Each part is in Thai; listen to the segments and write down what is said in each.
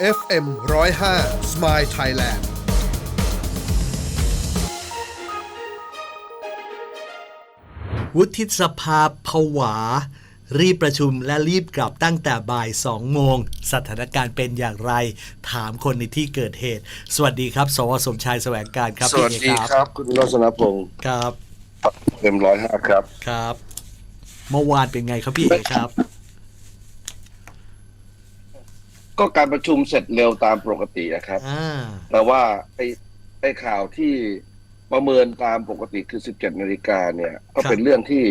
FM 105 Smile Thailand วุฒิสภาผวา รีบประชุมและรีบกลับตั้งแต่บ่ายสองโมง สถานการณ์เป็นอย่างไร ถามคนในที่เกิดเหตุ สวัสดีครับ สวสมชายแสวงการครับสวัสพี่ดีเอกครับ คุณรัตนพงศ์ครับเต็มร้อยห้าครับ ครับ เมื่อวานเป็นไงครับพี่เอกครับ ก็การประชุมเสร็จเร็วตามปกตินะครับ อ่า แต่ว่าไอ้ไอ้ข่าวที่ประเมินตามปกติคือ 17นาฬิกาเนี่ยก็เป็นเรื่องที่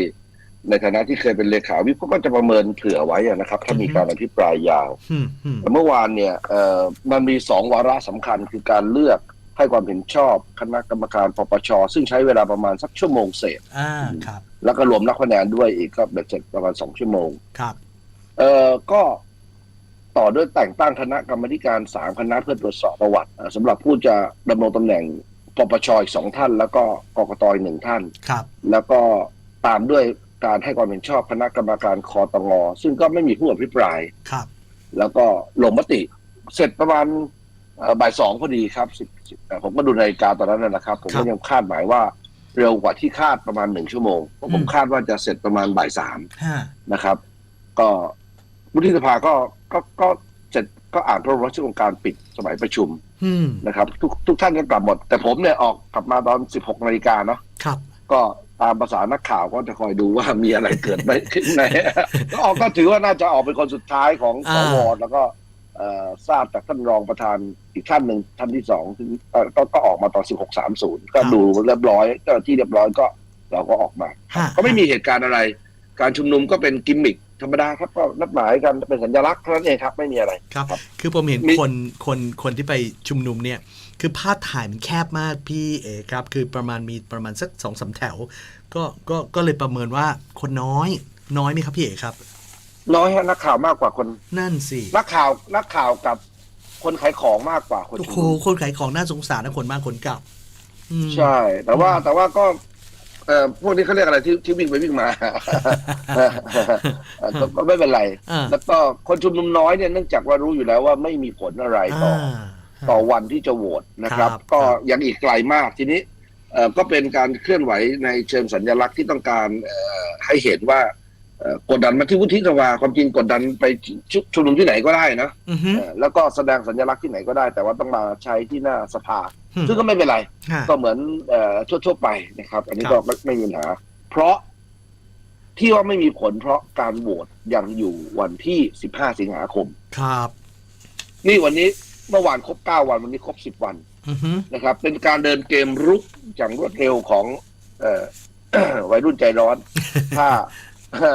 ในฐานะที่เคยเป็นเลขาวิปก็จะประเมินเผื่อไว้อะนะครับ ถ้ามีการอภิปรายยาว อืมอืมแต่เมื่อวานเนี่ยเอ่อมันมีสองวาระสำคัญคือการเลือกให้ความเห็นชอบคณะกรรมการปปช ซึ่งใช้เวลาประมาณสักชั่วโมงเศษ อ่า ครับ แล้วก็รวมนักคะแนนด้วยอีกก็เบ็ดเสร็จประมาณสองชั่วโมง ครับ เอ่อก็ ต่อด้วยแต่งตั้งคณะกรรมาธิการสามคณะเพื่อตรวจสอบประวัติเอ่อสำหรับผู้จะดำรงตำแหน่งปปชอีกสองท่าน แล้วก็กกตอีกหนึ่งท่านครับ แล้วก็ตามด้วยการให้ความเห็นชอบคณะกรรมการคอตงซึ่งก็ไม่มีผู้อภิปรายครับ แล้วก็ลงมติเสร็จประมาณเอ่อบ่ายสองพอดีครับสิบสิบเอ่อผมก็ดูนาฬิกาตอนนั้นนะนะครับ ผมครัก็บยังคาดหมายว่าเร็วกว่าที่คาดประมาณหนึ่งชั่วโมงเพราะผมอืมคาดว่าจะเสร็จประมาณบ่ายสามห้านะครับ ก็ วุฒิสภาก็ก็ก็เสร็จก็อ่านพระบรมราชโองการปิดสมัยประชุมอืมนะครับ ทุกทุกท่านก็กลับหมด แต่ผมเนี่ยออกกลับมาตอน 16นาฬิกาเนาะครับ ก็ตามภาษานักข่าวก็จะคอยดูว่ามีอะไรเกิดไหมขึ้นในก็ออกก็ถือว่าน่าจะออกเป็นคนสุดท้ายของสอ่า วแล้วก็เอ่อทราบจากท่านรองประธานอีกท่านหนึ่งท่านที่สองซึ่งเอ่อก็ก็ออกมาตอน 1630 ก็ดูเรียบร้อยเจ้าหน้าที่เรียบร้อยก็เราก็ออกมาห้าก็ไม่มีเหตุการณ์อะไร การชุมนุมก็เป็นกิมมิค ธรรมดาครับก็นัดหมายกันเป็นสัญลักษณ์เท่านั้นเองครับไม่มีอะไรครับครับคือผมเห็นมีคนคนคนที่ไปชุมนุมเนี่ยคือภาพถ่ายมันแคบมากพี่เอกครับ คือประมาณมีประมาณสักสองสามแถว ก็ก็ก็เลยประเมินว่าคนน้อยน้อยไหมครับพี่เอกครับ น้อยฮะนักข่าวมากกว่าคนนั่นสินักข่าวนักข่าวกับคนขายของมากกว่าคนโอ้ชุมโหนุมคนขายของน่าสงสารนะคนมากคนกลับอืมใช่ แต่ว่าแต่ว่าก็ เอ่อพวกนี้เขาเรียกอะไรที่ที่วิ่งไปวิ่งมาเอ่อก็ก็ไม่เป็นไร อ่า แล้วก็คนชุมนุมน้อยเนี่ยเนื่องจากว่ารู้อยู่แล้วว่าไม่มีผลอะไรต่ออ่าต่อวันที่จะโหวตนะครับ ครับ ก็ครับยังอีกไกลมากทีนี้เอ่อก็เป็นการเคลื่อนไหวในเชิงสัญลักษณ์ที่ต้องการเอ่อให้เห็นว่าเอ่อกดดันมาที่วุฒิสภาความจริงกดดันไปชุชุมนุมที่ไหนก็ได้นะอือฮึเอ่อแล้วก็แสดงสัญลักษณ์ที่ไหนก็ได้ แต่ว่าต้องมาใช้ที่หน้าสภาอืม ซึ่งก็ไม่เป็นไรฮะก็เหมือนเอ่อทั่วๆไปนะครับ อันนี้ครัก็บไม่ไม่มีปัญหา เพราะที่ว่าไม่มีผลเพราะการโหวตยังอยู่วันที่15สิงหาคม ครับ นี่วันนี้เมื่อวานครบ9วันวันนี้ครบ10วันอือฮึนะครับ เป็นการเดินเกมรุกอย่างรวดเร็วของเอ่อวัยรุ่นใจร้อน ถ้า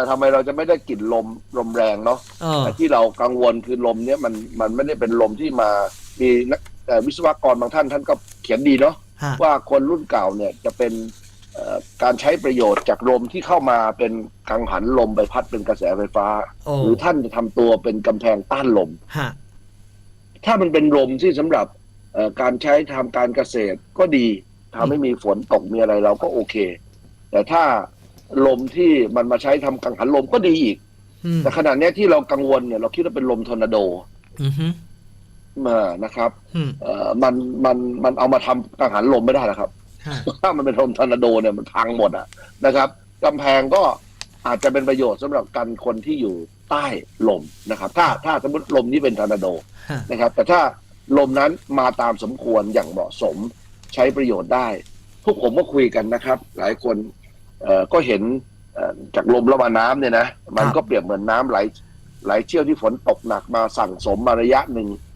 ทำไมเราจะไม่ได้กลิ่นลมลมแรงเนาะเออแต่ที่เรากังวลคือลมเนี้ยมันมันไม่ได้เป็นลมที่มามี นักเอ่อวิศวกรบางท่านท่านก็เขียนดีเนาะฮะ ว่าคนรุ่นเก่าเนี่ยจะเป็นเอ่อการใช้ประโยชน์จากลมที่เข้ามาเป็นกังหันลมใบพัดเป็นกระแสไฟฟ้า โอ้ หรือท่านจะทำตัวเป็นกำแพงต้านลม ฮะ ถ้ามันเป็นลมที่สำหรับเอ่อการใช้ทำการเกษตรก็ดีทำให้มีฝนตกมีอะไรเราก็โอเค แต่ถ้าลมที่มันมาใช้ทำกังหันลมก็ดีอีก อืมแต่ขณะเนี้ยที่เรากังวลเนี่ยเราคิดว่าเป็นลมทอร์นาโด อือฮึมา นะครับอืมเอ่อมันมันมันเอามาทำกังหันลมไม่ได้หรอกครับฮะถ้ามันเป็นลมทอร์นาโดเนี่ยมันพังหมดอะนะครับกำแพงก็อาจจะเป็นประโยชน์สำหรับกันคนที่อยู่ใต้ลมนะครับ ถ้าถ้าสมมติลมนี้เป็นทอร์นาโดฮะนะครับ แต่ถ้าลมนั้นมาตามสมควรอย่างเหมาะสมใช้ประโยชน์ได้ พวกผมก็คุยกันนะครับ หลายคนเอ่อก็เห็นเอ่อจากลมแล้วมาน้ำเนี่ยนะ มันก็เปรียบเหมือนน้ำไหลไหลเชี่ยวที่ฝนตกหนักมาสั่งสมมาระยะหนึ่งเอ่อ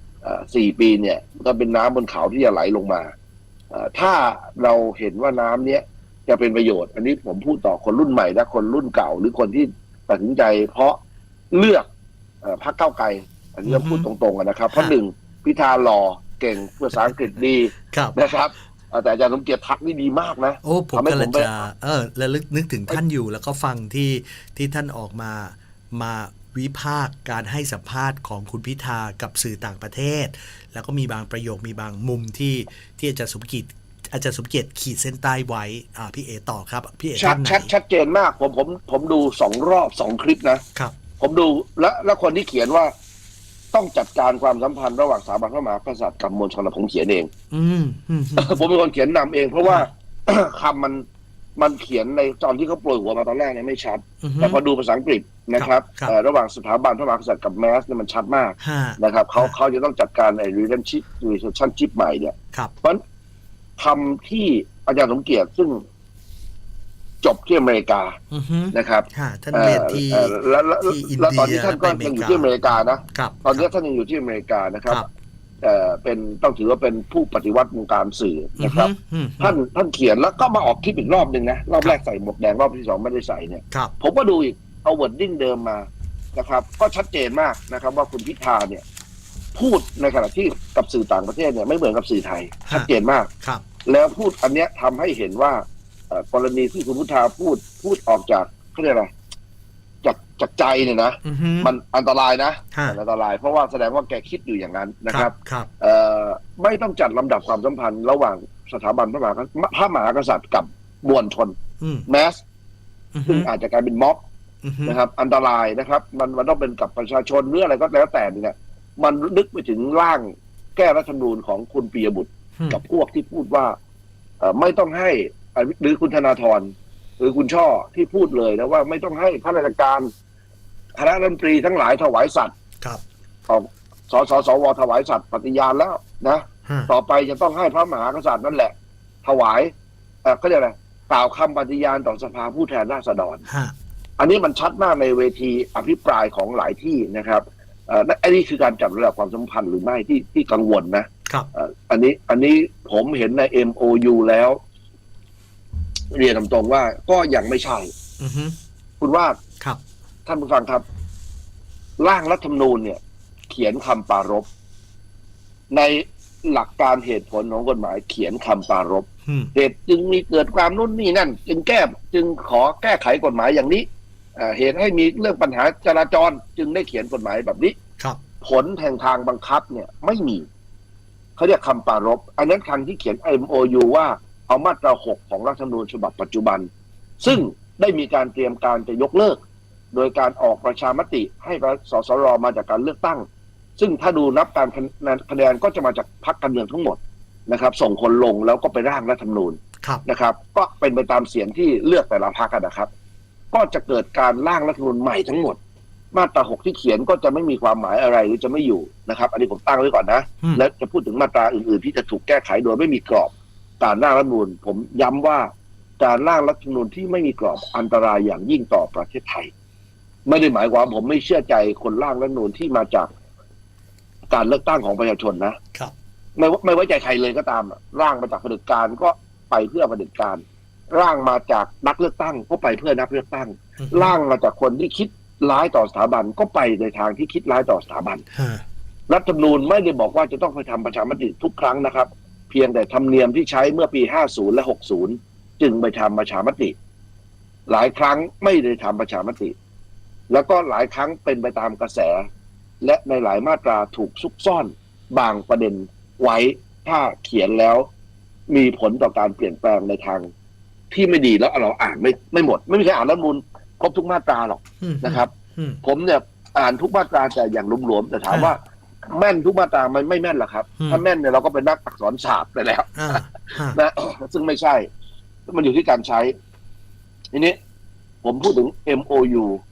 สี่ปีเนี่ย ก็เป็นน้ำบนเขาที่จะไหลลงมาเอ่อถ้าเราเห็นว่าน้ำเนี้ยจะเป็นประโยชน์ อันนี้ผมพูดต่อคนรุ่นใหม่และคนรุ่นเก่า หรือคนที่ตัดสินใจ เพราะเลือกเอ่อพรรคเก้าวไกลอันนี้เราพูดตรงๆกันนะครับ เพราะหนึ่งพิธาหล่อเก่งภาษาอังกฤษดีครับนะครับเอ่อแต่อาจารย์สมเกียรติทักนี่ดีมากนะ โอ้ ผมทำให้กำลังผมไปจะเออระลึกนึกถึงท่านอยู่แล้วก็ฟังที่ที่ท่านออกมามา วิพากษ์การให้สัมภาษณ์ของคุณพิธากับสื่อต่างประเทศ แล้วก็มีบางประโยคมีบางมุมที่ที่อาจารย์สมกิจอาจารย์สมเกียรติขีดเส้นใต้ไว้อ่าพี่เอต่อครับ พี่เอชัท่าดนไหนชัดชัดเจนมากผมผมผมดูสองรอบสองคลิปนะครับ ผมดูแล้วแล้วคนที่เขียนว่า ต้องจัดการความสัมพันธ์ระหว่างสถาบันพระมหากษัตริย์กับมวลชนผมเขียนเอง อืมอืมอืมผมเป็นคนเขียนนำเอง เพราะว่าคำมัน มันเขียนในตอนที่เขาโปรยหัวมาตอนแรกเนี่ยไม่ชัด อือฮึ แต่พอดูภาษาอังกฤษนะครับครับ เอ่อระหว่างสถาบันพระมหากษัตริย์กับแมสเนี่ยมันชัดมากฮะนะครับเขาครับเขาจะต้องจัดการไอ้ relationship relationship ใหม่เนี่ย ครับเพราะคำที่อาจารย์สมเกียรติซึ่งจบที่อเมริกาอือฮึนะครับฮะท่านเรียนที่เอ่อแล้วแล้วที่อินแล้วตอนเดีนี้ยท่านก็ไปอเมยังริอยู่กาที่อเมริกานะ ครับ ตอนนี้ครับท่านยังอยู่ที่อเมริกานะครับ ครับ เอ่อเป็นต้องถือว่าเป็นผู้ปฏิวัติวงการสื่อนะครับอือฮึท่านท่านเขียนแล้วก็มาออกคลิปอีกรอบหนึ่งนะ รอบแรกใส่หมวกแดงรอบที่สองไม่ได้ใส่เนี่ยครับผมก็ดูอีกเอาเวิร์ดดิ้งเดิมมานะครับ ก็ชัดเจนมากนะครับ ว่าคุณพิธาเนี่ย พูดในขณะที่กับสื่อต่างประเทศเนี่ยไม่เหมือนกับสื่อไทย ชัดเจนมากครับ แล้วพูดอันเนี้ยทำให้เห็นว่าเอ่อกรณีที่คุณพิธาพูดพูดออกจากเขาเรียกอะไร จากจากใจเนี่ยนะอือฮึมันอันตรายนะฮะมันอันตราย เพราะว่าแสดงว่าแกคิดอยู่อย่างนั้นนะคครัรับบครับ เอ่อไม่ต้องจัดลำดับความสัมพันธ์ระหว่างสถาบันพระมหากษัตริย์พระมหากษัตริย์กับมวลชนอืมแมสอือฮึซึ่งอาจจะกลายเป็นม็อบอือฮึนะครับ อันตรายนะครับ มันมันต้องเป็นกับประชาชนหรืออะไรก็แล้วแต่เนี่ยมันนึกไปถึงร่างแก้รัฐธรรมนูญของคุณปียบุตรอืมกับพวกที่พูดว่าเอ่อไม่ต้องให้เอ่อหรือคุณธนาธรหรือคุณช่อที่พูดเลยนะว่าไม่ต้องให้ข้าราชการ คณะรัฐมนตรีทั้งหลายถวายสัตว์ครับออกสสสวถวายสัตว์ปฏิญาณแล้วนะ ฮะต่อไปจะต้องให้พระมหากษัตริย์นั่นแหละ ถวายเอ่อเขาเรียกอะไรกล่าวคำปฏิญาณต่อสภาผู้แทนราษฎร ฮะอันนี้มันชัดมากในเวทีอภิปรายของหลายที่นะครับเอ่อและอันนี้คือการจับระดับความสัมพันธ์หรือไม่ที่ที่กังวลนะครับเอ่ออันนี้อันนี้ผมเห็นใน MOU แล้ว เรียนตรงๆว่าก็ยังไม่ใช่ อือฮึคุณว่าครับ ท่านผู้ฟังครับ ร่างรัฐธรรมนูญเนี่ย เขียนคำปรารภในหลักการเหตุผลของกฎหมายเขียนคำปรารภอืมเหตุจึงมีเกิดความนู่นนี่นั่น จึงแก้จึงขอแก้ไขกฎหมายอย่างนี้อ่าเหตุให้มีเรื่องปัญหาจราจร จึงได้เขียนกฎหมายแบบนี้ครับผลแห่งทางบังคับเนี่ย ไม่มี เขาเรียกคำปรารภอันนั้นคำที่เขียน MOU ว่าเอามาตราหกของรัฐธรรมนูญฉบับปัจจุบัน ซึ่งได้มีการเตรียมการจะยกเลิก โดยการออกประชามติให้สสรมาจากการเลือกตั้ง ซึ่งถ้าดูนับการคะแนนก็จะมาจากพรรคการเมืองทั้งหมดนะครับ ส่งคนลงแล้วก็ไปร่างรัฐธรรมนูญครับนะครับ ก็เป็นไปตามเสียงที่เลือกแต่ละพรรคอะนะครับ ก็จะเกิดการร่างรัฐธรรมนูญใหม่ทั้งหมด มาตราหกที่เขียนก็จะไม่มีความหมายอะไรหรือจะไม่อยู่นะครับ อันนี้ผมตั้งไว้ก่อนนะอืมและจะพูดถึงมาตราอื่นๆ ที่จะถูกแก้ไขโดยไม่มีกรอบการร่างรัฐธรรมนูญผมย้ำว่าการร่างรัฐธรรมนูญที่ไม่มีกรอบอันตรายอย่างยิ่งต่อประเทศไทย ไม่ได้หมายความผมไม่เชื่อใจคนร่างรัฐธรรมนูญที่มาจากการเลือกตั้งของประชาชนนะครับ ไม่ว่าไม่ไว้ใจใครเลยก็ตามอะร่างมาจากเผด็จการก็ไปเพื่อเผด็จการ ร่างมาจากนักเลือกตั้งก็ไปเพื่อนักเลือกตั้ง อือฮึร่างมาจากคนที่คิดร้ายต่อสถาบันก็ไปในทางที่คิดร้ายต่อสถาบัน ฮะรัฐธรรมนูญไม่ได้บอกว่าจะต้องไปทำประชามติทุกครั้งนะครับ เพียงแต่ธรรมเนียมที่ใช้เมื่อปี 50 และ 60 จึงไปทำประชามติ หลายครั้งไม่ได้ทำประชามติ แล้วก็หลายครั้งเป็นไปตามกระแส และในหลายมาตราถูกซุกซ่อนบางประเด็นไว้ถ้าเขียนแล้ว มีผลต่อการเปลี่ยนแปลงในทาง ที่ไม่ดีแล้วเราอ่านไม่ไม่หมด ไม่มีใครอ่านรัฐธรรมนูญครบทุกมาตราหรอกอืมนะครับอืมผมเนี่ยอ่านทุกมาตราแต่อย่างหลวมๆแต่ถามว่าแม่นทุกมาตรามันไม่แม่นหรอกครับอืมถ้าแม่นเนี่ยเราก็เป็นนักอักษรศาสตร์ไปแล้วอ่าฮะนะซึ่งไม่ใช่ มันอยู่ที่การใช้ทีนี้ผมพูดถึง MOU อืม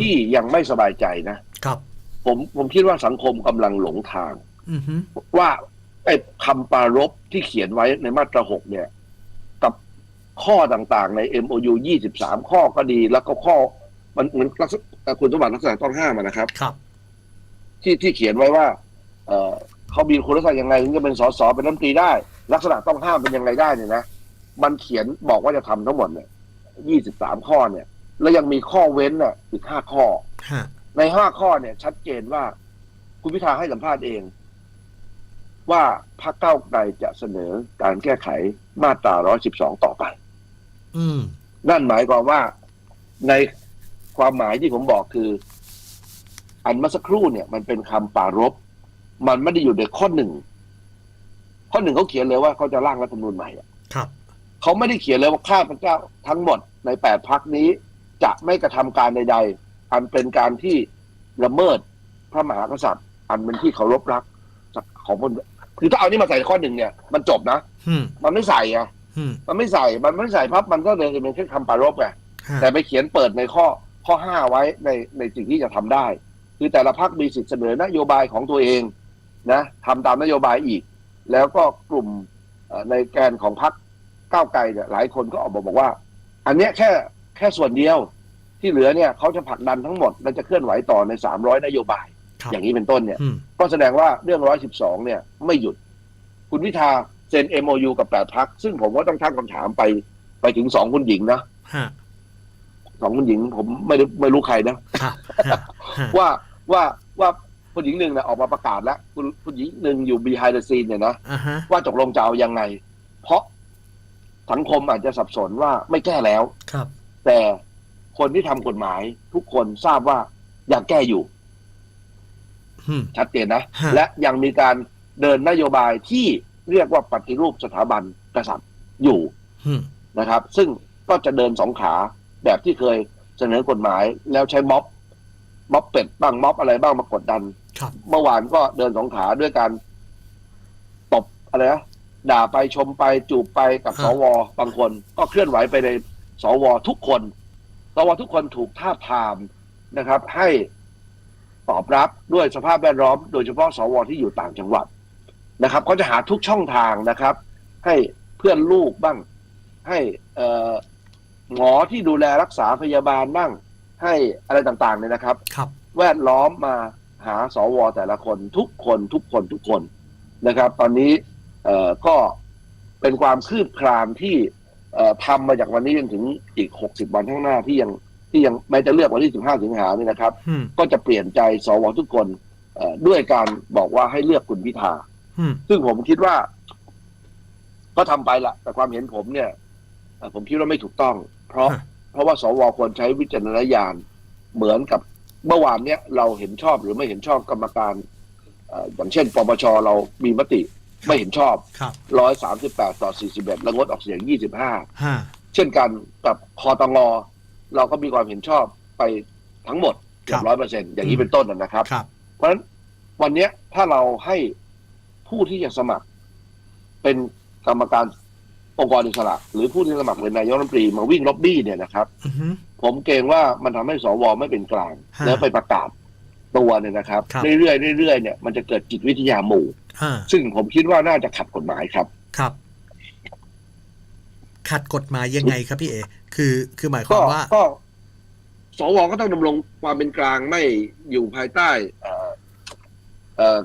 ที่ยังไม่สบายใจนะครับ ผมผมคิดว่าสังคมกำลังหลงทางอือฮึว่าไอ้คำปรารภที่เขียนไว้ในมาตราหกเนี่ย กับข้อต่างๆ ใน MOU 23ข้อก็ดี แล้วก็ข้อ มันเหมือนลักษณะคุณสมบัติลักษณะต้องห้ามอะนะครับ ครับ ที่ที่เขียนไว้ว่า เออเขามีคุณลักษณะยังไงถึงจะเป็นสสเป็นรัฐมนตรีได้ ลักษณะต้องห้ามเป็นยังไงได้เนี่ยนะมันเขียนบอกว่าจะทำทั้งหมดเนี่ยยี่สิบสามข้อเนี่ย แล้วยังมีข้อเว้นน่ะอีกห้าข้อ ฮะในห้าข้อเนี่ย ชัดเจนว่าคุณพิธาให้สัมภาษณ์เอง ว่าพรรคเก้าวไกลจะเสนอการแก้ไขมาตรา 112 ต่อไป อืม นั่นหมายความว่าในความหมายที่ผมบอกคือ อันเมื่อสักครู่เนี่ย มันเป็นคำปรารภมันไม่ได้อยู่ในข้อหนึ่ง ข้อหนึ่งเขาเขียนเลยว่าเขาจะร่างรัฐธรรมนูญใหม่อะครับ เขาไม่ได้เขียนเลยว่าข้าพเจ้าทั้งหมดในแปดพักนี้ จะไม่กระทำการใด ๆ อันเป็นการที่ละเมิดพระมหากษัตริย์ อันเป็นที่เคารพรักจากของคนคือถ้าเอานี่มาใส่ข้อหนึ่งเนี่ย มันจบนะอืมมันไม่ใส่อะอืมมันไม่ใส่มันไม่ใส่พับมันก็เลยเป็นแค่คำปรารภไงฮะแต่ไปเขียนเปิดในข้อข้อห้าไว้ในในสิ่งที่จะทำได้ คือแต่ละพักมีสิทธิ์เสนอนโยบายของตัวเองนะทำตามนโยบายอีก แล้วก็กลุ่มเอ่อในแกนของพักก้าวไกลเนี่ยหลายคนก็ออกมาบอกว่า อันเนี้ยแค่แค่ส่วนเดียวที่เหลือเนี่ยเขาจะผลักดันทั้งหมด และจะเคลื่อนไหวต่อใน 300 นโยบาย ครับอย่างนี้เป็นต้นเนี่ย อืมก็แสดงว่าเรื่อง 112 เนี่ยไม่หยุด คุณพิธาเซ็น MOU กับแปดพัก ซึ่งผมว่าต้องตั้งคำถามไปไปถึงสองคุณหญิงนะฮะสองคุณหญิงผมไม่ได้ไม่รู้ใครนะ ครับฮะฮะว่าว่าว่าผู้หญิงหนึ่งเนี่ยออกมาประกาศแล้ว คุณผู้หญิงหนึ่งอยู่ behind the scene เนี่ยนะ อ่าฮะว่าตกลงจะเอายังไง เพราะสังคมอาจจะสับสนว่าไม่แก้แล้ว ครับ แต่คนที่ทำกฎหมายทุกคนทราบว่าอยากแก้อยู่อืมชัดเจนนะฮะและยังมีการเดินนโยบายที่เรียกว่าปฏิรูปสถาบันกษัตริย์อยู่อืมนะครับ ซึ่งก็จะเดินสองขาแบบที่เคยเสนอกฎหมายแล้วใช้ม็อบม็อบเป็ดบ้างม็อบอะไรบ้างมากดดันครับเมื่อวานก็เดินสองขาด้วยการตบอะไรนะด่าไปชมไปจูบไปกับสวบางคน ก็เคลื่อนไหวไปใน สวทุกคน สวทุกคนถูกท้าบทามนะครับ ให้ตอบรับด้วยสภาพแวดล้อม โดยเฉพาะสวที่อยู่ต่างจังหวัดนะครับเขาจะหาทุกช่องทางนะครับ ให้เพื่อนลูกบ้าง ให้เอ่อหมอที่ดูแลรักษาพยาบาลบ้าง ให้อะไรต่างๆเนี่ยนะครับครับ แวดล้อมมาหาสวแต่ละคนทุกคนทุกคนทุกคนนะครับ ตอนนี้เอ่อก็เป็นความคืบคลานที่เอ่อ ทำมาจากวันนี้จนถึงอีก 60 วันข้างหน้าที่ยังที่ยังแม้จะเลือกวันที่ 15 สิงหาเนี่ยนะครับอืมก็จะเปลี่ยนใจสวทุกคนเอ่อด้วยการบอกว่าให้เลือกคุณพิธาอืมซึ่งผมคิดว่า ก็ทำไปละแต่ความเห็นผมเนี่ยเอ่อผมคิดว่าไม่ถูกต้อง เพราะฮะเพราะว่าสวควรใช้วิจารณญาณเหมือนกับเมื่อวานเนี้ยเราเห็นชอบหรือไม่เห็นชอบกรรมการเอ่ออย่างเช่นปปชเรามีมติ ไม่เห็นชอบ ครับ138 ต่อ 41 แล้วงดออกเสียง25ฮะเช่นกันกับคอตงเราก็มีความเห็นชอบไปทั้งหมดเกือบร้อยเปอร์เซ็นต์อย่างนี้เป็นต้นนะครับ ครับ เพราะฉะนั้นวันเนี้ยถ้าเราให้ผู้ที่จะสมัคร เป็นกรรมการองค์กรอิสระหรือผู้ที่สมัครเป็นนายกรัฐมนตรีมาวิ่งล็อบบี้เนี่ยนะครับ อือฮึ ผมเกรงว่ามันทำให้สวไม่เป็นกลาง ฮะแล้วไปประกาศตัวเนี่ยนะครับ ครับ เรื่อยๆเรื่อยๆเนี่ยมันจะเกิดจิตวิทยาหมู่ฮะ ซึ่งผมคิดว่าน่าจะขัดกฎหมายครับ ครับ ขัดกฎหมายยังไงครับพี่เอ คือ คือหมายคก็วามว่าก็สวก็ต้องดำรงความเป็นกลางไม่อยู่ภายใต้เอ่อเอ่อ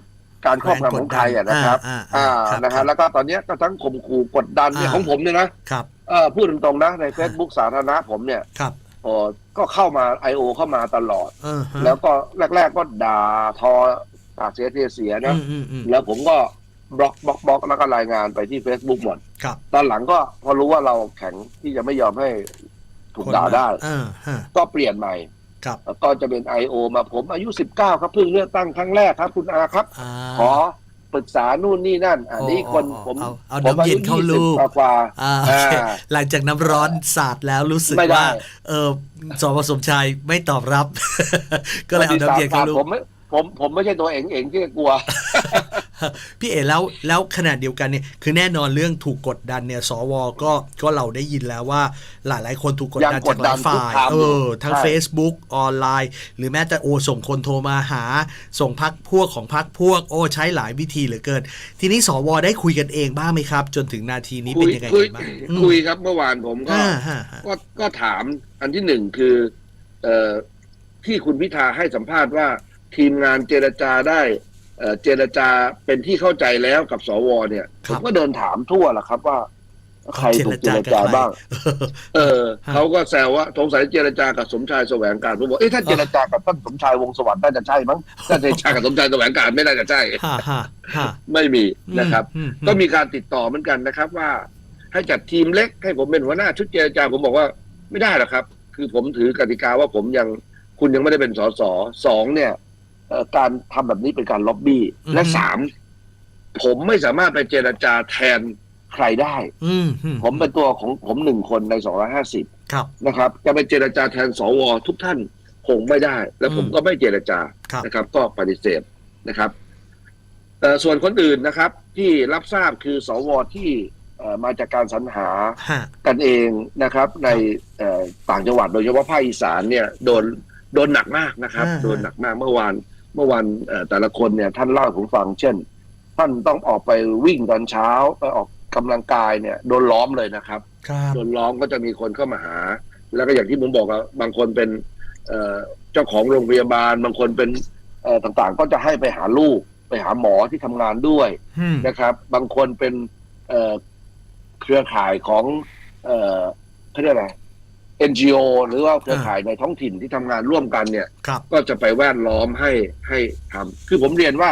การครอบงำของใครอะนะครับ อ่าอ่าอ่าครับนะครัฮะบแล้วก็ตอนเนี้ยก็ทั้งข่มขู่กดดันเนี่ยอ่าของผมเนี่ยนะครับเออพูดตรงๆนะใน Facebook สาธารณะผมเนี่ยครับโอ้ก็เข้ามา I.O. เข้ามาตลอดเออฮะแล้วก็แรก ๆ ก็ด่าทอปาก เสียเทเสียนะอืมอืมอืมแล้วผมก็บล็อกบล็อกบล็อกแล้วก็รายงานไปที่ Facebook หมดครับตอนหลังก็พอรู้ว่าเราแข็งที่จะไม่ยอมให้ถูกคนด่าได้เออฮะก็เปลี่ยนใหม่ครับแล้วก็จะเป็น I.O. มาผมอายุ 19 ครับเพิ่งเลือกตั้งครั้งแรกครับ คุณอาครับอ่าขอปรึกษานู่นนี่นั่น อันนี้คนอ๋อผมเอาเอาผมน้ำเย็นเข้าลูก20กว่าอ่าโอเคอ่าหลังจากน้ำร้อนสาดแล้วรู้สึกไม่ได้ว่า เออสวสมชายไม่ตอบรับ ก็เลยเอาน้ำเย็นเข้าลูผกมไม่ ผมผมไม่ใช่ตัวเองเองที่กลัว พี่เอ๋แล้วแล้วขนาดเดียวกันเนี่ยคือแน่นอนเรื่องถูกกดดันเนี่ยสวก็ก็เราได้ยินแล้วว่า หลายหลายๆคนถูกกดดันยังกจากดหดัลานยฝ่ายคุกคามเออยู่อทั้งใช่ Facebook ออนไลน์ หรือแม้แต่โอส่งคนโทรมาหา ส่งพักพวกของพักพวก โอ้ใช้หลายวิธีเหลือเกิน ทีนี้สวได้คุยกันเองบ้างไหมครับ จนถึงนาทีนี้คุเป็นยยังไงคุยกันบ้างอืมคุยครับเมื่อวานผมก็อ่าฮะฮะก็ก็ถามอันที่หนึ่งคือ เอ่อที่คุณพิธาให้สัมภาษณ์ว่า ทีมงานเจรจาได้เอ่อเจรจาเป็นที่เข้าใจแล้วกับสวเนี่ยคผรับมก็เดินถามทั่วแหละครับว่าใครถูกเจรกับจาใครบ้าง เออฮะเขาก็แซวว่าสงสัยเจรจากับสมชายแสวงการผมบอกเอ๊ะถ้าเจรจากับท่านสมชายวงศ์สวัสดิ์น่าจะใช่มั้งถ้าเจรจากับสมชายแสวงการไม่น่าจะใช่ฮ่าฮ่าฮ่าไม่มีนะครับอืมอืก็มีการติดต่อเหมือนกันนะครับ ว่า ให้จัดทีมเล็กให้ผมเป็นหัวหน้าชุดเจรจาผมบอกว่าไม่ได้หรอกครับ คือผมถือกติกาว่าผมยังคุณยังไม่ได้เป็นสสสองเนี่ยเอ่อ การทำแบบนี้เป็นการล็อบบี้ และสามผมไม่สามารถไปเจรจาแทนใครได้อืมอืผมเป็นตัวของผมหนึ่งคนในสองร้อยห้าสิบครับนะครับ จะไปเจรจาแทนสวทุกท่านคงไม่ได้ และผมอืมก็ไม่เจรจาครับนะครับ ก็ปฏิเสธนะครับเอ่อส่วนคนอื่นนะครับ ที่รับทราบคือสวที่เอ่อมาจากการสรรหาฮะกันเองนะครับ ในเอ่อต่างจังหวัดโดยเฉพาะภาคอีสานเนี่ยโดนโดนหนักมากนะครับอ่าโดนหนักมากเมื่อวาน เมื่อวานเอ่อแต่ละคนเนี่ยท่านเล่าให้ผมฟัง เช่น ท่านต้องออกไปวิ่งตอนเช้าไปออกกำลังกายเนี่ยโดนล้อมเลยนะครับครับโดนล้อมก็จะมีคนเข้ามาหา แล้วก็อย่างที่ผมบอกอะบางคนเป็นเอ่อเจ้าของโรงพยาบาล บางคนเป็นเอ่อต่างๆ ก็จะให้ไปหาลูกไปหาหมอที่ทำงานด้วยอืมนะครับ บางคนเป็นเอ่อเครือข่ายของเอ่อเขาเรียกอะไร NGO หรือว่าเครือข่ายในท้องถิ่นที่ทำงานร่วมกันเนี่ย ครับ ก็จะไปแวดล้อมให้ให้ทำคือผมเรียนว่า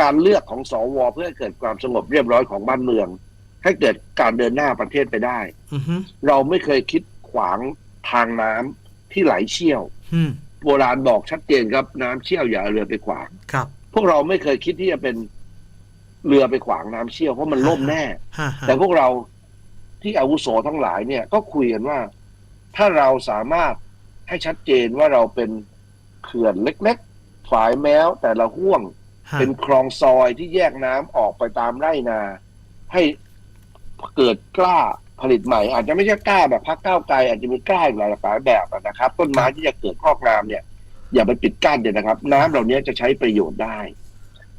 การเลือกของสวเพื่อให้เกิดความสงบเรียบร้อยของบ้านเมือง ให้เกิดการเดินหน้าประเทศไปได้ อือฮึเราไม่เคยคิดขวางทางน้ำที่ไหลเชี่ยว อืมโบราณบอกชัดเจนครับน้ำเชี่ยวอย่าเอาเรือไปขวาง ครับ พวกเราไม่เคยคิดที่จะเป็นเรือไปขวางน้ำเชี่ยวเพราะมันล่มแน่ ฮะฮะแต่พวกเราที่อาวุโสทั้งหลายเนี่ย ก็คุยกันว่า ถ้าเราสามารถให้ชัดเจนว่าเราเป็นเขื่อนเล็กๆฝายแม้วแต่ละห่วง ฮะเป็นคลองซอยที่แยกน้ำออกไปตามไร่นา ให้เกิดกล้าผลิตใหม่ อาจจะไม่ใช่กล้าแบบพักก้าวไกลอาจจะมีกล้าอีกหลายหลายแบบอะนะครับ ต้นไม้ที่จะเกิดครอบงามเนี่ย อย่าไปปิดกั้นเดี๋ยวนะครับ น้ำเหล่านี้จะใช้ประโยชน์ได้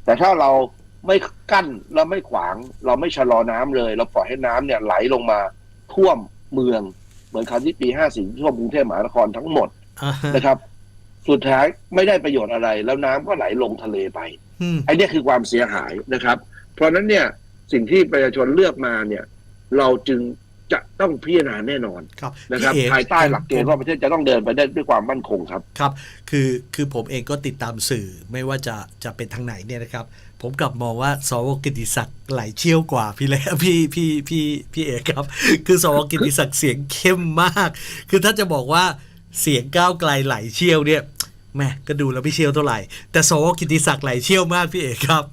แต่ถ้าเราไม่กั้นแล้วไม่ขวาง เราไม่ชะลอน้ำเลย เราปล่อยให้น้ำเนี่ยไหลลงมาท่วมเมือง เหมือนคราวที่ปี54ท่วมกรุงเทพมหานครทั้งหมดอ่าฮะนะครับ สุดท้ายไม่ได้ประโยชน์อะไร แล้วน้ำก็ไหลลงทะเลไปอืมไอ้เนี่ยคือความเสียหายนะครับ เพราะฉะนั้นเนี่ยสิ่งที่ประชาชนเลือกมาเนี่ย เราจึงจะต้องพิจารณาแน่นอนครับนะครับพี่เอ๋ภายใต้หลักเกณฑ์ว่าประเทศจะต้องเดินไปได้ด้วยความมั่นคงครับครับ คือคือผมเองก็ติดตามสื่อไม่ว่าจะจะเป็นทางไหนเนี่ยนะครับ ผมกลับมองว่าสวกิติศักดิ์ไหลเชี่ยวกว่าพี่เลยพี่พี่พี่พี่เอกครับ คือสวกิติศักดิ์เสียงเข้มมาก คือถ้าจะบอกว่าเสียงก้าวไกลไหลเชี่ยวเนี่ยแหม่ก็ดูแล้วไม่เชี่ยวเท่าไหร่ แต่สวกิติศักดิ์ไหลเชี่ยวมากพี่เอกครับ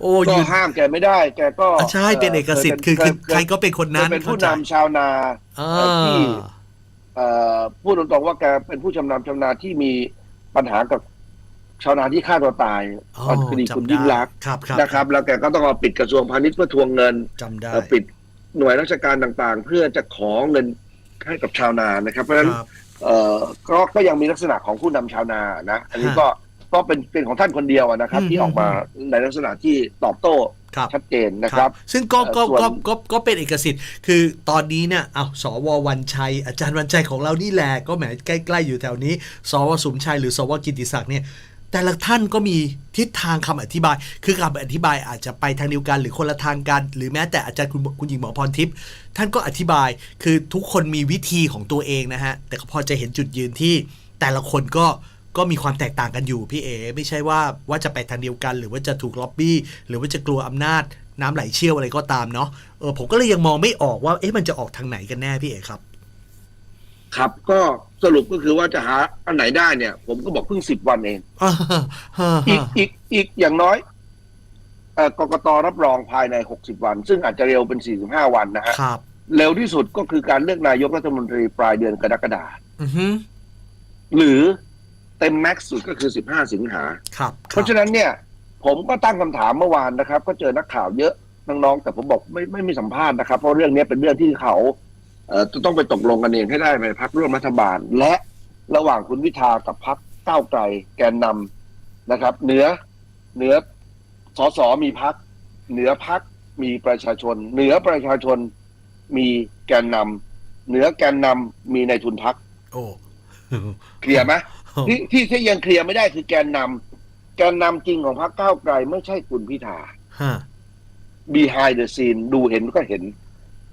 โอ้ก็ยืนห้ามแกไม่ได้แกก็อะใช่เป็นเอกสิทธิ์คือคือใครก็เป็นคนนั้นเคยเป็นผู้เข้าใจนำชาวนาอ่เอ่อที่าเอ่อพูดตรงๆว่าแกเป็นผู้ชำนาญชำนาญที่มีปัญหากับ ชาวนาที่ฆ่าตัวตายอ๋อตอนคดีคุณจำได้ยิ่งรักษณ์ครับครับนะครับ แล้วแกก็ต้องมาปิดกระทรวงพาณิชย์เพื่อทวงเงินจำได้เอ่อปิดหน่วยราชการต่างๆ เพื่อจะขอเงินให้กับชาวนานะครับ เพราะฉะนั้นครับ เอ่อก็ก็ยังมีลักษณะของผู้นำชาวนานะ อันนี้ก็ก็เป็นเป็นของท่านคนเดียวอะนะครับ อืม ที่ออกมาในลักษณะที่ตอบโต้ครับ ชัดเจนนะครับ ซึ่งก็เอ่อก็ส่วน ก็ก็ก็เป็นเอกสิทธิ์ คือตอนนี้เนี่ยเอาสววันชัย อาจารย์วันชัยของเรานี่แหละ ก็แหมใกล้ ๆ อยู่แถวนี้ สวสุมชัยหรือสวกิติศักดิ์เนี่ย แต่ละท่านก็มีทิศทางคำอธิบาย คือคำอธิบายอาจจะไปทางเดียวกัน หรือคนละทางกัน หรือแม้แต่อาจารย์คุณคุณหญิงหมอพรทิพย์ท่านก็อธิบาย คือทุกคนมีวิธีของตัวเองนะฮะ แต่ก็พอจะเห็นจุดยืนที่แต่ละคนก็ก็มีความแตกต่างกันอยู่พี่เอ ไม่ใช่ว่าว่าจะไปทางเดียวกัน หรือว่าจะถูกล็อบบี้ หรือว่าจะกลัวอำนาจ น้ำไหลเชี่ยวอะไรก็ตามเนาะ เออผมก็เลยยังมองไม่ออกว่า เอ๊ะมันจะออกทางไหนกันแน่พี่เอครับ ครับก็สรุปก็คือว่าจะหาอันไหนได้เนี่ย ผมก็บอกเพิ่งสิบวันเอง อีกอีกอีกอย่างน้อยเอ่อกกตรับรองภายในหกสิบวัน ซึ่งอาจจะเร็วเป็นสี่สิบห้าวันนะฮะครับเร็วที่สุดก็คือการเลือกนายกรัฐมนตรีปลายเดือนกรกฎาคมอือฮึหรือเต็มแม็กซ์สุดก็คือสิบห้าสิงหาครับเพราะฉะนั้นเนี่ย ผมก็ตั้งคำถามเมื่อวานนะครับ ก็เจอนักข่าวเยอะน้องๆแต่ผมบอกไม่ไม่มีสัมภาษณ์นะครับ เพราะเรื่องนี้เป็นเรื่องที่เขาเอ่อ จะต้องไปตกลงกันเองให้ได้ในพักร่วมรัฐบาล และระหว่างคุณวิทากับพักก้าวไกลแกนนำนะครับ เหนือเหนือสสมีพักเหนือพักมีประชาชน เหนือประชาชนมีแกนนำเหนือแกนนำมีในายทุนพักโอ้เคลียร์ไหมที่ที่ที่ยังเคลียร์ไม่ได้คือแกนนำแกนนำจริงของพรรคก้าวไกลไม่ใช่คุณพิธาฮะ behind the scene ดูเห็นก็เห็น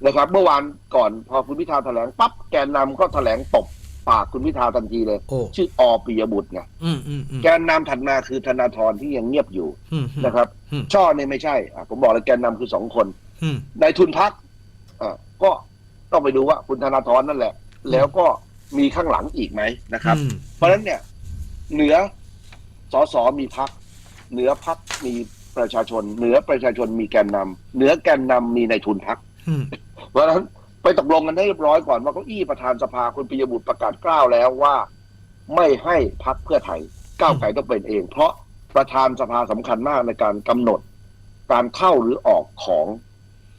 นะครับ เมื่อวานก่อนพอคุณพิธาแถลงปั๊บแกนนำก็แถลงตบปากคุณพิธาทันทีเลย โอ้ ชื่ออปิยบุตรไงอืมอืมอืม แกนนำถัดมาคือธนาธรที่ยังเงียบอยู่อืมอืมนะครับ อืม ช่อเนี่ยไม่ใช่อะผมบอกเลยแกนนำคือสองคน อืมนายทุนพักอะก็ต้องไปดูว่าคุณธนาธรนั่นแหละ แล้วก็มีข้างหลังอีกไหมนะครับ อืม เพราะฉะนั้นเนี่ย เหนือสอสอมีพัก เหนือพักมีประชาชน เหนือประชาชนมีแกนนำเหนือแกนนำมีในายทุนพัก อืมเพ ราะฉะนั้นไปตกลงกันให้เรียบร้อยก่อนว่าเก้าอี้ประธานสภาคุณปิยบุตรประกาศกล้าวแล้วว่า ไม่ให้พักเพื่อไทยก้าวไกลต้องเป็นเอง เพราะประธานสภาสำคัญมากในการกำหนด การเข้าหรือออกของ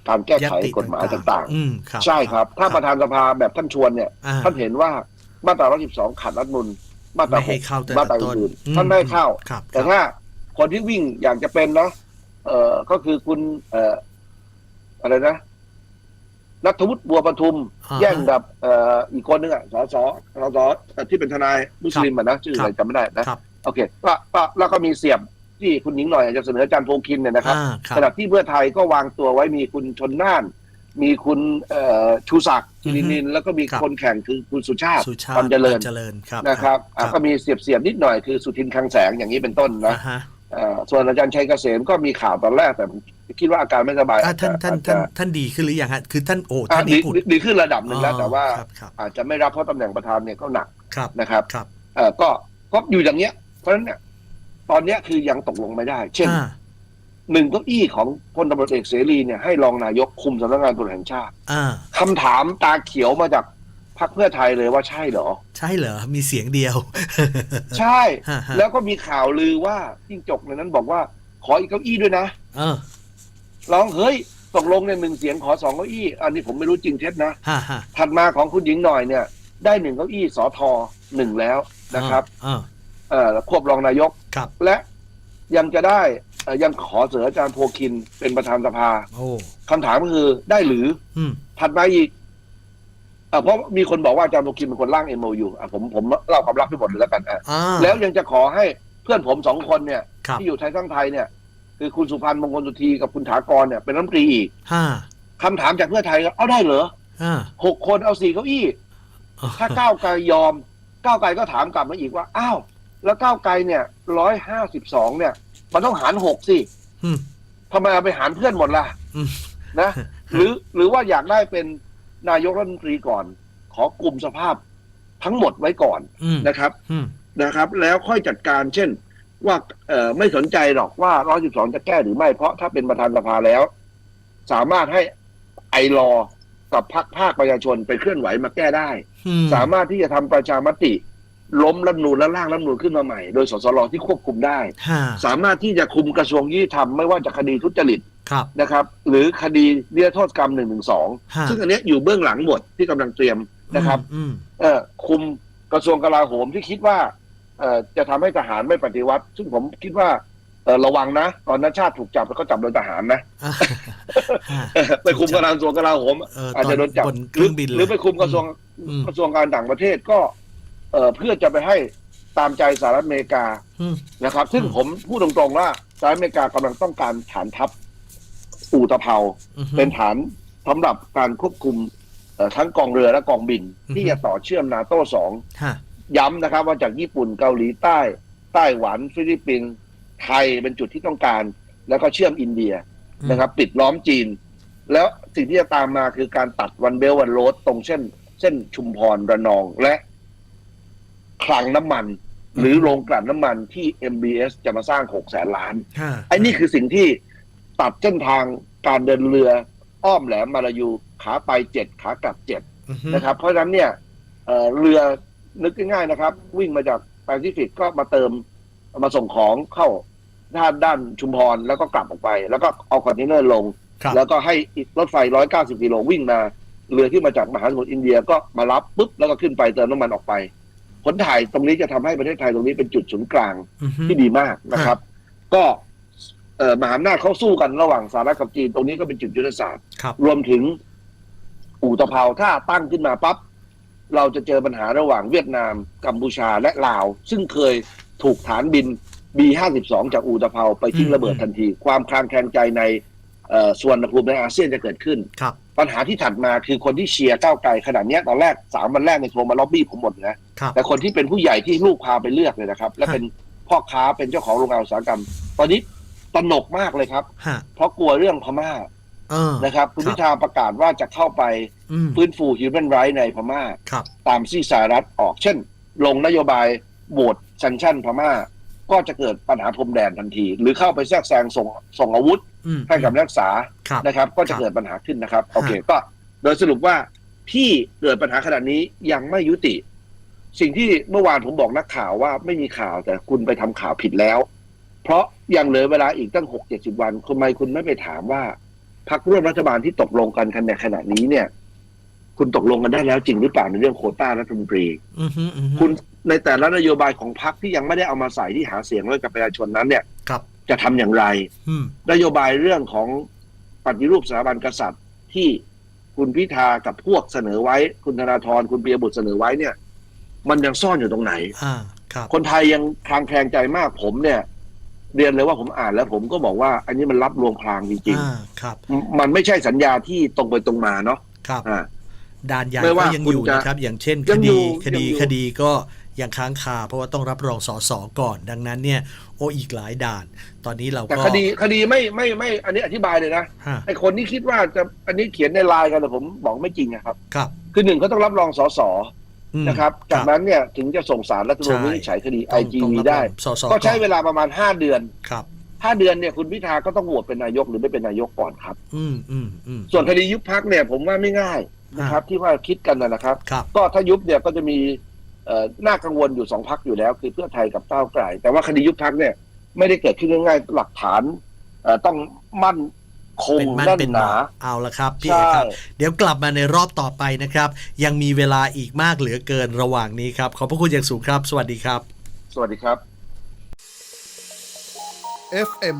การแก้ไขกฎหมายต่างอืมครับๆใช่ครับ ถ้าประธานสภาแบบท่านชวนเนี่ยอ่ท่านเห็นว่ามาตรา 112 ขัดรัฐธรรมนุนมาตราไม่ให้เข้า แต่มาตราละต้นอื่นอืมท่านไม่ให้เข้าครับแต่ครับถ้าคนที่วิ่งอยากจะเป็นนะเอ่อก็คือคุณเอ่ออะไรนะ นัทวุฒิบัวประทุม อ่าฮะ แย่งกับเอ่ออีกคนนึงอะสสสสที่เป็นทนายมุสลิมอะนะชื่ออะไรครับจำไม่ได้นะ ครับโอเคก็ก็แล้วก็มีเสียบที่คุณหญิงหน่อยอาจจะเสนออาจารย์โพคินเนี่ยนะครับ อ่าครัขบณะที่เพื่อไทยก็วางตัวไว้มีคุณชนน่าน มีคุณเอ่อชูศักดิ์กิรินินแล้วก็มีครับ คนแข่งคือคุณสุชาติสุชาควาติมเจริญเจริญครับนะครับอะก็มีเสียบเสียบๆนิดหน่อยคือสุทินคลังแสงอย่างนี้เป็นต้นนะอ่าฮะ เอ่อส่วนอาจารย์ชัยเกษมก็มีข่าวตอนแรกแต่ผม คิดว่าอาการไม่สบายอะท่านท่านอาจจะท่านท่านดีขึ้นหรือยังฮะคือท่านโอ้อะท่านดีนี้ผุดดีดีขึ้นระดับหนึ่งแล้วแต่ว่าครับครับอาจจะไม่รับเพราะตำแหน่งประธานเนี่ยก็หนักครับนะครับครับเอ่อก็ก็อยู่อย่างเนี้ย เพราะฉะนั้นเนี่ยตอนเนี้ยคือยังตกลงไม่ได้ เช่นอ่าหนึ่งเก้าอี้ของพลตำรวจเอกเสรีเนี่ยให้รองนายกคุมสำนักงานตำรวจแห่งชาติอ่าคำถามตาเขียวมาจากพรรคเพื่อไทยเลยว่าใช่เหรอ ใช่เหรอ มีเสียงเดียว ใช่ฮะฮะแล้วก็มีข่าวลือว่าจิ้งจกในนั้นบอกว่า ขออีกเก้าอี้ด้วยนะเออ ร้องเฮ้ยตกลงในยหนึ่งเสียงขอสองเก้าอี้ อันนี้ผมไม่รู้จริงเท็จนะ ฮ่าฮ่าถัดมาของคุณหญิงหน่อยเนี่ย ได้หนึ่งเก้าอี้สอทอหนึ่งแล้วนะครับเออเอ่อควบรองนายก ครับ และยังจะได้เอ่อยังขอเสนออาจารย์โพคินเป็นประธานสภาโอ้ คำถามก็คือได้หรืออืม ถัดมาอีกเอ่อเพราะมีคนบอกว่าอาจารย์โพคินเป็นคนร่าง MOU อะผมผมเล่าความลับให้หมดเลยแล้วกันอะอ่าแล้วยังจะขอให้เพื่อนผมสองคนเนี่ย ครับ ที่อยู่ไทยสร้างไทยเนี่ย คือคุณสุพันธ์มงคลสุธีกับคุณถากรเนี่ยเป็นรัฐมนตรีอีกห้าคำถามจากเพื่อไทยก็เอาได้เหรออ่าหกคนเอาสี่เก้าอี้ ถ้าก้าวไกลยอม ก้าวไกลก็ถามกลับมาอีกว่า อ้าว แล้วก้าวไกลเนี่ยร้อยห้าสิบสองเนี่ย มันต้องหารหกสิอืมทำไมเอาไปหารเพื่อนหมดล่ะอืมนะ หรือหรือว่าอยากได้เป็นนายกรัฐมนตรีก่อน ขอกลุ่มสภาพทั้งหมดไว้ก่อนอืมนะครับอืมนะครับ แล้วค่อยจัดการเช่น ว่าเอ่อไม่สนใจหรอกว่า112จะแก้หรือไม่ เพราะถ้าเป็นประธานสภาแล้ว สามารถให้ไอรอกับพรรคภาคประชาชนไปเคลื่อนไหวมาแก้ได้อืมสามารถที่จะทำประชามติ ล้มรัฐธรรมนูลและร่างรัฐธรรมนูลขึ้นมาใหม่ โดยสสรที่ควบคุมได้ห้าสามารถที่จะคุมกระทรวงยุติธรรมไม่ว่าจะคดีทุจริตครับนะครับ หรือคดีนิรโทษกรรมหนึ่งหนึ่งสองฮะซึ่งอันเนี้ยอยู่เบื้องหลังหมดที่กำลังเตรียมนะครับอืมเอ่อคุมกระทรวงกลาโหมที่คิดว่าเอ่อ จะทำให้ทหารไม่ปฏิวัติ ซึ่งผมคิดว่าเอ่อระวังนะ ตอนนั้นชาติถูกจับแล้วก็จับโดยทหารนะอ่าห้าไปคุมกระทรวงกลาโหมเอออาจจะโดนจับตอนบนเครื่องบินหรือหรือเลยไปคุมกระทรวงอืมกระทรวงการต่างประเทศก็เอ่อเพื่อจะไปให้ตามใจสหรัฐอเมริกาอืมนะครับ ซึ่งอืมผมพูดตรงๆว่าสหรัฐอเมริกากำลังต้องการฐานทัพอูตะเภาอืมเป็นฐานสำหรับการควบคุมเอ่อทั้งกองเรือและกองบินอือฮึที่จะต่อเชื่อมนาโต้สองฮะ ย้ำนะครับว่าจากญี่ปุ่นเกาหลีใต้ ไต้หวันฟิลิปปินส์ไทยเป็นจุดที่ต้องการ แล้วก็เชื่อมอินเดียนะครับ ปิดล้อมจีน แล้วสิ่งที่จะตามมาคือการตัดวันเบลวันโรดตรงเส้น เส้นชุมพรระนองและคลังน้ำมัน หรือโรงกลั่นน้ำมันที่ MBS จะมาสร้าง6แสนล้านฮะไอ้นี่คือสิ่งที่ตัดเส้นทางการเดินเรืออ้อมแหลมมาลายูขาไปเจ็ดขากลับเจ็ดอืมนะครับ เพราะฉะนั้นเนี่ยเอ่อเรือ นึกง่ายๆนะครับ วิ่งมาจากแปซิฟิกก็มาเติมมาส่งของเข้าด้านด้านชุมพรแล้วก็กลับออกไป แล้วก็เอาคอนเทนเนอร์ลง ครับ แล้วก็ให้รถไฟ 190กิโลวิ่งมา เรือที่มาจากมหาสมุทรอินเดียก็มารับปุ๊บแล้วก็ขึ้นไปเติมน้ำมันออกไปผลถ่ายตรงนี้จะทำให้ประเทศไทยตรงนี้เป็นจุดศูนย์กลาง อืมที่ดีมากนะครับ ก็เอ่อมหาอำนาจเขาสู้กันระหว่างสหรัฐกับจีน ตรงนี้ก็เป็นจุดยุทธศาสตร์ ครับ รวมถึงอู่ตะเภาถ้าตั้งขึ้นมาปั๊บ เราจะเจอปัญหาระหว่างเวียดนามกัมพูชาและลาว ซึ่งเคยถูกฐานบิน B52 จากอู่ตะเภาไปทิ้งระเบิดทันที ความคลางแคลงใจในเอ่อส่วนภูมิในอาเซียนจะเกิดขึ้นครับปัญหาที่ถัดมาคือคนที่เชียร์ก้าวไกลขนาดเนี้ยตอนแรกสามวันแรกในยโทรมาล็อบบี้ผมหมดนะครับแต่คนที่เป็นผู้ใหญ่ที่ลูกพาไปเลือกเลยนะครับ และเป็นพ่อค้าเป็นเจ้าของโรงงานอุตสาหกรรม ตอนนี้ตระหนกมากเลยครับฮะเพราะกลัวเรื่องพม่าเออนะครับ คุณครับพิธาประกาศว่าจะเข้าไป อืมฟื้นฟู human right ในพม่าครับตามที่สหรัฐออก เช่น ลงนโยบายโหวตซันชั่นพม่า ก็จะเกิดปัญหาพรมแดนทันที หรือเข้าไปแทรกแซงส่งส่งอาวุธอืมให้กับนักศึกษาครับนะครับ ก็คจะรับเกิดปัญหาขึ้นนะครับโอเคก็โดยสรุปว่าที่เกิดปัญหาขนาดนี้ยังไม่ยุติ สิ่งที่เมื่อวานผมบอกนักข่าวว่าไม่มีข่าวแต่คุณไปทำข่าวผิดแล้ว เพราะยังเหลือเวลาอีกตั้งหกเจ็ดสิบวันทำไมคุณไม่ไปถามว่าพรรคร่วมรัฐบาลที่ตกลงกันกันในขณะนี้เนี่ย คุณตกลงกันได้แล้วจริงหรือเปล่าในเรื่องโควต้ารัฐมนตรีอือฮึอือฮึคุณในแต่ละนโยบายของพรรคที่ยังไม่ได้เอามาใส่ที่หาเสียงไว้กับประชาชนนั้นเนี่ยครับจะทำอย่างไรอืมนโยบายเรื่องของปฏิรูปสถาบันกษัตริย์ที่คุณพิธากับพวกเสนอไว้ คุณธนาธรคุณปียบุตรเสนอไว้เนี่ย มันยังซ่อนอยู่ตรงไหนอ่าครับคนไทยยังคลางแคลงใจมากผมเนี่ย เรียนเลยว่าผมอ่านแล้ว ผมก็บอกว่า อันนี้มันรับลวงพรางจริงอ่าครับๆมันไม่ใช่สัญญาที่ตรงไปตรงมาเนาะครับอ่า ด่านใหญ่ไม่ก็ว่ายังคุณอยู่จะนะครับ อย่างเช่นยัคงอยู่ดีคดียังอยู่คดีก็ยังค้างคาเพราะว่าต้องรับรองสสก่อน ดังนั้นเนี่ยโออีกหลายด่าน ตอนนี้เราแต่ก็คดีคดีไม่ไม่ไม่อันนี้อธิบายเลยนะฮะไอคนที่คิดว่าจะอันนี้เขียนในไลน์กันแต่ผมบอกไม่จริงนะครับ ครับ คือหนึ่งเขาต้องรับรองสสอืมนะครับ จากนั้นเนี่ยถึงจะส่งสารรัฐธรรมนูญใช่วินิจฉัยคดีไอต้องจีต้องรับได้รองสสก็ใช้อนเวลาประมาณห้าเดือนครับห้าเดือนเนี่ยคุณพิธาก็ต้องโหวตเป็นนายกหรือไม่เป็นนายกก่อนครับ อืมอืมอืมส่วนคดียุบพักเนี่ยผมว่าไม่ง่าย นะครับ ที่ว่าคิดกันนะนะครับครับ ก็ถ้ายุบเนี่ยก็จะมีเอ่อน่ากังวลอยู่สองพักอยู่แล้ว คือเพื่อไทยกับก้าวไกลแต่ว่าคดียุบพักเนี่ย ไม่ได้เกิดขึ้นง่ายๆหลักฐานเอ่อต้องมั่นคงเป็นมั่นแน่นเป็นหหนานาเอาละครับพี่ใช่เอกครับ เดี๋ยวกลับมาในรอบต่อไปนะครับ ยังมีเวลาอีกมากเหลือเกินระหว่างนี้ครับ ขอบพระคุณอย่างสูงครับ สวัสดีครับ สวัสดีครับ FM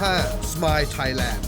105 Smile Thailand